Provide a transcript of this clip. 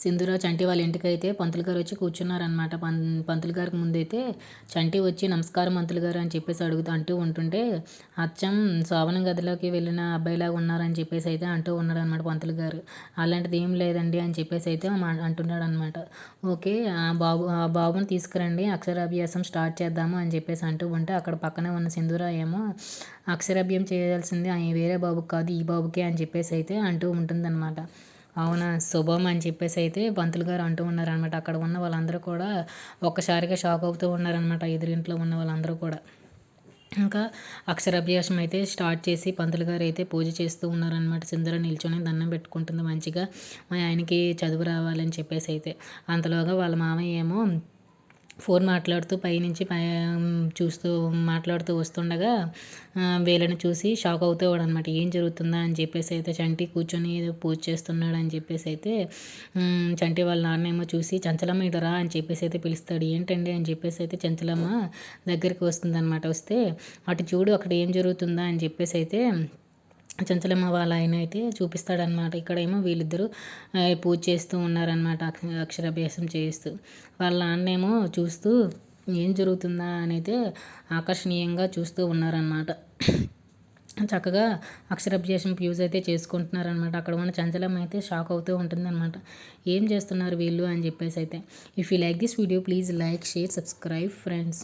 సింధురావు చంటి వాళ్ళ ఇంటికి అయితే పంతులు గారు వచ్చి కూర్చున్నారనమాట పం పంతులు గారికి ముందైతే చంటి వచ్చి నమస్కారం పంతులు గారు అని చెప్పేసి అడుగుతూ అంటూ ఉంటుంటే అచ్చం శోభనం గదిలోకి వెళ్ళిన అబ్బాయిలాగా ఉన్నారని చెప్పేసి అయితే అంటూ ఉన్నాడు అనమాట పంతులు గారు. అలాంటిది ఏం లేదండి అని చెప్పేసి అయితే అంటున్నాడు అనమాట ఓకే ఆ బాబు ఆ బాబుని తీసుకురండి అక్షరాభ్యాసం స్టార్ట్ చేద్దాము అని చెప్పేసి అంటూ ఉంటే అక్కడ పక్కనే ఉన్న సింధురావు ఏమో అక్షరాభ్యం చేయాల్సింది వేరే బాబుకి కాదు ఈ బాబుకే అని చెప్పేసి అయితే అంటూ ఉంటుందన్నమాట. అవునా? శుభం అని చెప్పేసి అయితే పంతులు గారు అంటూ ఉన్నారనమాట అక్కడ ఉన్న వాళ్ళందరూ కూడా ఒక్కసారిగా షాక్ అవుతూ ఉన్నారనమాట ఎదురింట్లో ఉన్న వాళ్ళందరూ కూడా. ఇంకా అక్షరాభ్యాసం అయితే స్టార్ట్ చేసి పంతులు గారు అయితే పూజ చేస్తూ ఉన్నారనమాట సింధుర నిల్చొని దండం పెట్టుకుంటుంది మంచిగా. మా ఆయనకి చదువు రావాలని చెప్పేసి అయితే. అంతలోగా వాళ్ళ మామయ్య ఏమో ఫోన్ మాట్లాడుతూ పైనుంచి పై చూస్తూ మాట్లాడుతూ వస్తుండగా వీళ్ళని చూసి షాక్ అవుతూ అనమాట ఏం జరుగుతుందా? అని చెప్పేసి అయితే చంటి కూర్చొని ఏదో పూజ చేస్తున్నాడు అని చెప్పేసి అయితే చంటి వాళ్ళ నాన్నేమో చూసి చంచలమ్మ ఇటురా అని చెప్పేసి అయితే పిలుస్తాడు. ఏంటండి? అని చెప్పేసి అయితే చంచలమ్మ దగ్గరికి వస్తుందన్నమాట వస్తే అటు చూడు అక్కడ ఏం జరుగుతుందా? అని చెప్పేసి అయితే చంచలమ్మ వాళ్ళ ఆయన అయితే చూపిస్తాడనమాట ఇక్కడేమో వీళ్ళిద్దరూ పూజ చేస్తూ ఉన్నారనమాట అక్షరాభ్యాసం చేయిస్తూ. వాళ్ళ నాన్నేమో చూస్తూ ఏం జరుగుతుందా? అని అయితే ఆకర్షణీయంగా చూస్తూ ఉన్నారనమాట చక్కగా అక్షరాభ్యాసం ఫ్యూజ్ అయితే చేసుకుంటున్నారనమాట అక్కడ ఉన్న చంచలం అయితే షాక్ అవుతూ ఉంటుందన్నమాట. ఏం చేస్తున్నారు వీళ్ళు? అని చెప్పేసి అయితే. If you like this video please like share subscribe friends.